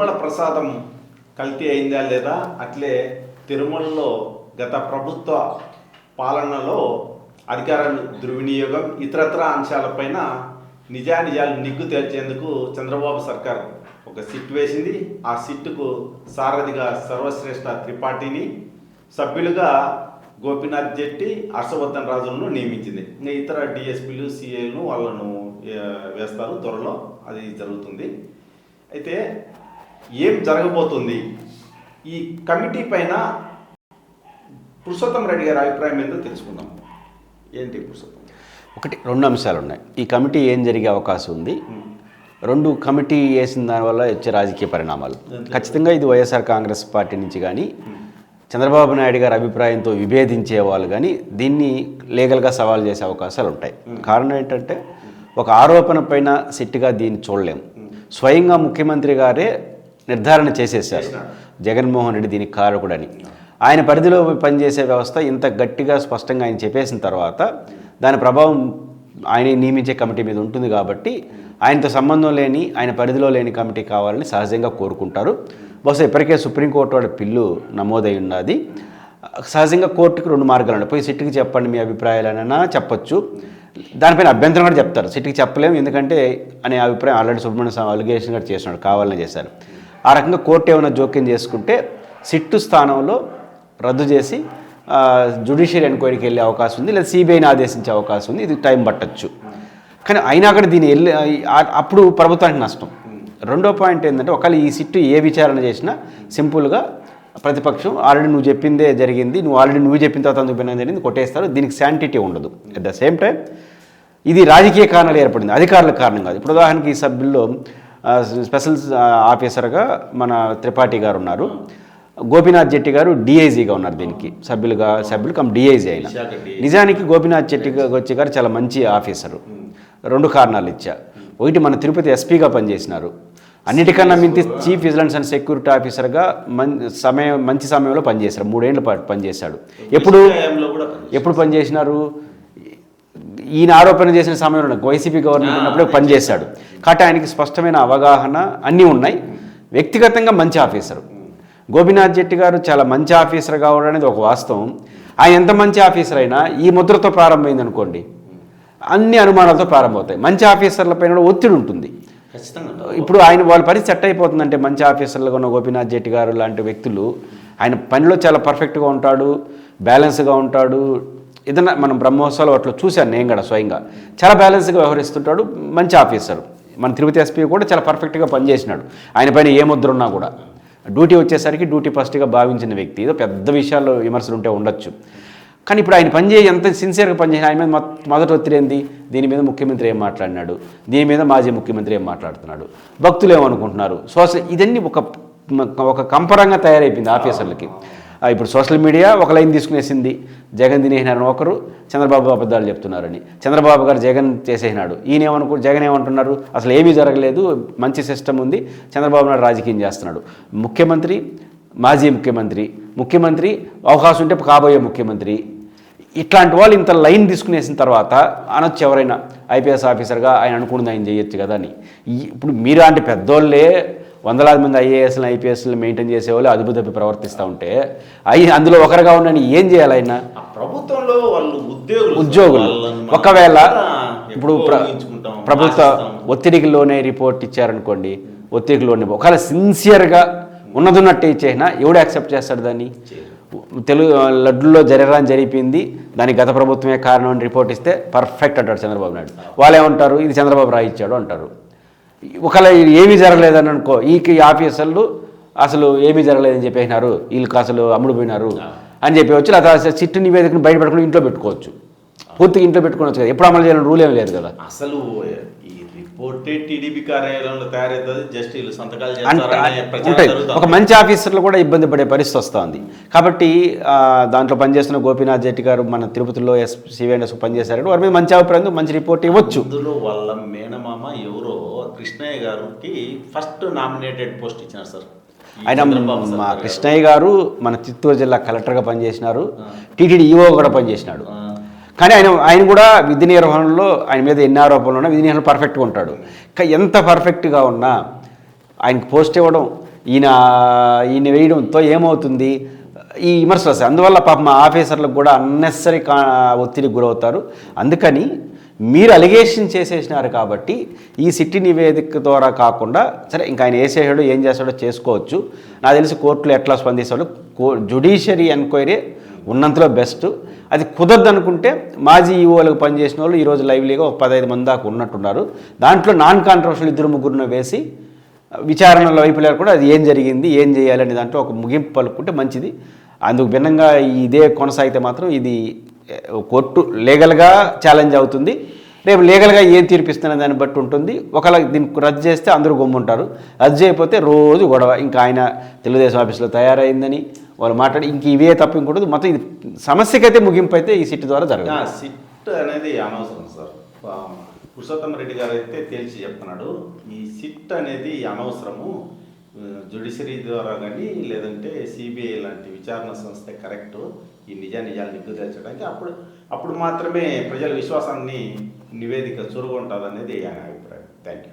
తిరుమల ప్రసాదం కల్తీ అయిందా లేదా? అట్లే తిరుమలలో గత ప్రభుత్వ పాలనలో అధికార దుర్వినియోగం ఇతరత్ర అంశాలపైన నిజానిజాలు నిగ్గు తేల్చేందుకు చంద్రబాబు సర్కార్ ఒక సిట్ వేసింది. ఆ సిట్టుకు సారథిగా సర్వశ్రేష్ఠ త్రిపాఠిని సభ్యులుగా గోపీనాథ్ జెట్టి హర్షవర్ధన్ రాజులను నియమించింది. ఇంకా ఇతర డిఎస్పీలు సిఏలను వాళ్ళను వేస్తారు త్వరలో. అది జరుగుతుంది. అయితే ఏం జరగబోతుంది? ఈ కమిటీ పైన పురుషోత్తం రెడ్డి గారి అభిప్రాయం ఏందో తెలుసుకుందాం. ఏంటి పురుషోత్తం? ఒకటి రెండు అంశాలు ఉన్నాయి ఈ కమిటీ ఏం జరిగే అవకాశం ఉంది? రెండు కమిటీ వేసిన దానివల్ల వచ్చే రాజకీయ పరిణామాలు. ఖచ్చితంగా ఇది వైఎస్ఆర్ కాంగ్రెస్ పార్టీ నుంచి కానీ చంద్రబాబు నాయుడు గారి అభిప్రాయంతో విభేదించే వాళ్ళు కానీ దీన్ని లీగల్గా సవాల్ చేసే అవకాశాలు ఉంటాయి. కారణం ఏంటంటే ఒక ఆరోపణ పైన సిట్టుగా దీన్ని చూడలేము స్వయంగా ముఖ్యమంత్రి గారే నిర్ధారణ చేసేసారు జగన్మోహన్ రెడ్డి దీనికి కారకుడని. ఆయన పరిధిలో పనిచేసే వ్యవస్థ ఇంత గట్టిగా స్పష్టంగా ఆయన చెప్పేసిన తర్వాత దాని ప్రభావం ఆయన నియమించే కమిటీ మీద ఉంటుంది కాబట్టి ఆయనతో సంబంధం లేని ఆయన పరిధిలో లేని కమిటీ కావాలని సహజంగా కోరుకుంటారు. బహుశా ఇప్పటికే సుప్రీంకోర్టు వాడి పిల్లు నమోదై ఉన్నది. సహజంగా కోర్టుకు రెండు మార్గాలు ఉన్నాయి. పోయి సిట్టుకి చెప్పండి మీ అభిప్రాయాలనైనా చెప్పొచ్చు. దానిపైన అభ్యంతరం కూడా చెప్తారు. సిట్కి చెప్పలేము ఎందుకంటే అనే అభిప్రాయం ఆల్రెడీ సుబ్రహ్మణ్య స్వామి అలిగేషన్ కూడా చేస్తున్నాడు కావాలని చేశారు. ఆ రకంగా కోర్టు ఏమైనా జోక్యం చేసుకుంటే సిట్టు స్థానంలో రద్దు చేసి జుడిషియల్ ఎంక్వైరీకి వెళ్ళే అవకాశం ఉంది లేదా సిబిఐని ఆదేశించే అవకాశం ఉంది ఇది టైం పట్టచ్చు. కానీ అయినా కూడా దీన్ని వెళ్ళి అప్పుడు ప్రభుత్వానికి నష్టం. రెండో పాయింట్ ఏంటంటే ఒకవేళ ఈ సిట్టు ఏ విచారణ చేసినా సింపుల్గా ప్రతిపక్షం ఆల్రెడీ నువ్వు చెప్పిందే జరిగింది నువ్వు ఆల్రెడీ నువ్వు చెప్పిన తర్వాత చూపిన జరిగింది కొట్టేస్తారు దీనికి శాంటిటీ ఉండదు. అట్ ద సేమ్ టైం ఇది రాజకీయ కారణాలు ఏర్పడింది అధికారుల కారణం కాదు. ఇప్పుడు ఉదాహరణకి ఈ సభ్యుల్లో స్పెషల్ ఆఫీసర్గా మన త్రిపాఠి గారు ఉన్నారు. గోపీనాథ్ జెట్టి గారు డిఐజీగా ఉన్నారు దీనికి. సభ్యులుగా సభ్యులు కమ్ డిఐజీ అయిన. నిజానికి గోపీనాథ్ చెట్టి వచ్చి గారు చాలా మంచి ఆఫీసరు. రెండు కారణాలు ఇచ్చా. ఒకటి మన తిరుపతి ఎస్పీగా పనిచేసినారు. అన్నిటికన్నా మించి చీఫ్ విజిలెన్స్ అండ్ సెక్యూరిటీ ఆఫీసర్గా మన్ సమయం మంచి సమయంలో పనిచేశారు. మూడేళ్ళ పాటు పనిచేశాడు. ఎప్పుడు. ఎప్పుడు పనిచేసినారు? ఈయన ఆరోపణ చేసిన సమయంలో వైసీపీ గవర్నమెంట్ ఉన్నప్పుడే పనిచేశాడు కాబట్టి ఆయనకి స్పష్టమైన అవగాహన అన్నీ ఉన్నాయి. వ్యక్తిగతంగా మంచి ఆఫీసరు. గోపీనాథ్ జెట్టి గారు చాలా మంచి ఆఫీసర్ కావడం అనేది ఒక వాస్తవం. ఆయన ఎంత మంచి ఆఫీసర్ అయినా ఈ ముద్రతో ప్రారంభమైంది అనుకోండి అన్ని అనుమానాలతో ప్రారంభమవుతాయి. మంచి ఆఫీసర్ల పైన కూడా ఒత్తిడి ఉంటుంది. ఖచ్చితంగా. ఇప్పుడు ఆయన వాళ్ళ పని సెట్ అయిపోతుందంటే మంచి ఆఫీసర్లుగా ఉన్న గోపీనాథ్ జెట్టి గారు లాంటి వ్యక్తులు ఆయన పనిలో చాలా పర్ఫెక్ట్గా ఉంటాడు బ్యాలెన్స్గా ఉంటాడు ఏదైనా మనం బ్రహ్మోత్సవాలు అట్లా చూశాను నేను కూడా స్వయంగా. చాలా బ్యాలెన్స్గా వ్యవహరిస్తుంటాడు మంచి ఆఫీసర్. మన తిరుపతి ఎస్పీ కూడా చాలా పర్ఫెక్ట్గా పనిచేసినాడు. ఆయన పైన ఏ ముద్ర ఉన్నా కూడా. డ్యూటీ వచ్చేసరికి డ్యూటీ ఫస్ట్గా భావించిన వ్యక్తి. ఏదో పెద్ద విషయాల్లో విమర్శలు ఉంటే ఉండొచ్చు. కానీ ఇప్పుడు ఆయన పనిచేయ ఎంత సిన్సియర్గా పనిచేసిన ఆయన మీద మొదట ఒత్తిడి ఏంది? దీని మీద ముఖ్యమంత్రి ఏం మాట్లాడినాడు? దీని మీద మాజీ ముఖ్యమంత్రి ఏం మాట్లాడుతున్నాడు? భక్తులు ఏమనుకుంటున్నారు? సోషల్ ఇదన్నీ ఒక ఒక కంపరంగా తయారైపోయింది ఆఫీసర్లకి. ఇప్పుడు సోషల్ మీడియా ఒక లైన్ తీసుకునేసింది. జగన్ తినేసినారని ఒకరు చంద్రబాబు అబద్ధాలు చెప్తున్నారని. చంద్రబాబు గారు జగన్ చేసేసినాడు. ఈయన ఏమనుకు జగన్ ఏమంటున్నారు? అసలు ఏమీ జరగలేదు మంచి సిస్టమ్ ఉంది చంద్రబాబు నాయుడు రాజకీయం చేస్తున్నాడు. ముఖ్యమంత్రి మాజీ ముఖ్యమంత్రి ముఖ్యమంత్రి అవకాశం ఉంటే కాబోయే ముఖ్యమంత్రి. ఇట్లాంటి వాళ్ళు ఇంత లైన్ తీసుకునేసిన తర్వాత అనొచ్చు ఎవరైనా ఐపీఎస్ ఆఫీసర్గా ఆయన అనుకున్నది ఆయన చేయొచ్చు కదా అని. ఇప్పుడు మీరు అంటే పెద్దోళ్ళే వందలాది మంది ఐఏఎస్లు ఐపీఎస్లు మెయింటైన్ చేసేవాళ్ళు అదుపు తప్పి ప్రవర్తిస్తూ ఉంటే అయి అందులో ఒకరుగా ఉండని ఏం చేయాలి ఆయన? ప్రభుత్వంలో వాళ్ళు ఉద్యోగులు ఉద్యోగులు. ఒకవేళ ఇప్పుడు ప్రభుత్వ. ఒత్తిడికి లోనే రిపోర్ట్ ఇచ్చారనుకోండి ఒత్తిడికి లోనే ఒకవేళ సిన్సియర్గా ఉన్నదున్నట్టు ఇచ్చేసినా ఎవడు యాక్సెప్ట్ చేస్తాడు దాన్ని? తెలుగు లడ్డులో జరగడం జరిపింది దానికి గత ప్రభుత్వమే కారణం అని రిపోర్ట్ ఇస్తే పర్ఫెక్ట్ అంటాడు చంద్రబాబు నాయుడు. వాళ్ళు ఏమంటారు? ఇది చంద్రబాబు రాయిచ్చాడు అంటారు. ఒకవేళ ఏమీ జరగలేదని అనుకో ఈ ఆఫీసర్లు అసలు ఏమీ జరగలేదని చెప్పేసినారు వీళ్ళకి అసలు అమ్ముడు పోయినారు అని చెప్పవచ్చు లేదా చిట్టు నివేదికను బయటపెట్టుకుని ఇంట్లో పెట్టుకోవచ్చు. పూర్తిగా ఇంట్లో పెట్టుకోవచ్చు కదా ఎప్పుడు అమలు చేయాలని రూల్ ఏం లేదు కదా. అసలు ఈ రిపోర్టే టీడీపీ కార్యాలయంలో తయారవుతుంది జస్ట్ వీళ్ళు సంతకాలు అంట చేస్తారనే ప్రచారం ఉంటాయి. ఒక మంచి ఆఫీసర్లు కూడా ఇబ్బంది పడే పరిస్థితి వస్తుంది. కాబట్టి ఆ, దాంట్లో పనిచేస్తున్న గోపీనాథ్ జెట్టి గారు మన తిరుపతిలో ఎస్ సివిఎండ్ఎస్ పనిచేశారు వారి మీద మంచి అభిప్రాయం మంచి రిపోర్ట్ ఇవ్వచ్చు. వాళ్ళ మేనమామ ఎవరో కృష్ణయ్య గారికి ఫస్ట్ నామినేటెడ్ పోస్ట్ ఇచ్చినారు సార్. ఆయన మా. కృష్ణయ్య గారు మన చిత్తూరు జిల్లా కలెక్టర్గా పనిచేసినారు. టీటీడీ ఈఓ కూడా పనిచేసినాడు. కానీ ఆయన ఆయన కూడా విధి నిర్వహణలో ఆయన మీద ఎన్ని ఆరోపణలు ఉన్నా విధి నిర్వహణ పర్ఫెక్ట్గా ఉంటాడు. ఇంకా ఎంత పర్ఫెక్ట్గా ఉన్నా ఆయనకు పోస్ట్ ఇవ్వడం ఈయన ఈయన వేయడంతో ఏమవుతుంది? ఈ విమర్శలు వస్తాయి. అందువల్ల పాపం మా ఆఫీసర్లకు కూడా అన్నెసరీ కా ఒత్తిడికి గురవుతారు. అందుకని మీరు అలిగేషన్ చేసేసినారు కాబట్టి ఈ సిట్టి నివేదిక ద్వారా కాకుండా సరే ఇంకా ఆయన వేసేసాడో ఏం చేస్తాడో చేసుకోవచ్చు. నాకు తెలిసి కోర్టులో ఎట్లా స్పందిస్తాడో కో జుడిషియరీ ఎంక్వైరీ ఉన్నంతలో బెస్ట్ అది కుదరదు అనుకుంటే మాజీ ఈఓలకు పనిచేసిన వాళ్ళు ఈరోజు లైవ్లీగా ఒక పదహైదు మంది దాకా ఉన్నట్టున్నారు. దాంట్లో నాన్ కాంట్రవర్షియల్ ఇద్దరు ముగ్గురును వేసి విచారణల వైపులో కూడా అది ఏం జరిగింది ఏం చేయాలనే దాంట్లో ఒక ముగింపు పలుకుంటే మంచిది. అందుకు భిన్నంగా ఇదే కొనసాగితే మాత్రం ఇది కోర్టు లీగల్గా ఛాలెంజ్ అవుతుంది. రేపు లీగల్గా ఏం తీర్పిస్తున్న దాన్ని బట్టి ఉంటుంది. ఒకవేళ దీన్ని రద్దు చేస్తే అందరూ గమ్ముంటారు. రద్దు చేయకపోతే రోజు గొడవ. ఇంకా ఆయన తెలుగుదేశం ఆఫీస్లో తయారైందని వాళ్ళు మాట్లాడి ఇంక ఇవే తప్ప మొత్తం ఇది సమస్యకైతే ముగింపు అయితే ఈ సిట్ ద్వారా జరగదు. సిట్ అనేది అనవసరం సార్. పురుషోత్తమ రెడ్డి గారు అయితే తేల్చి చెప్తున్నాడు. ఈ సిట్ అనేది అనవసరము. జుడిషరీ ద్వారా కానీ లేదంటే సిబిఐ లాంటి విచారణ సంస్థ కరెక్ట్ ఈ నిజ నిజాలు అప్పుడు అప్పుడు మాత్రమే ప్రజల విశ్వాసాన్ని నివేదిక చురుగు ఉంటుంది అనేది ఆయన అభిప్రాయం. Thank you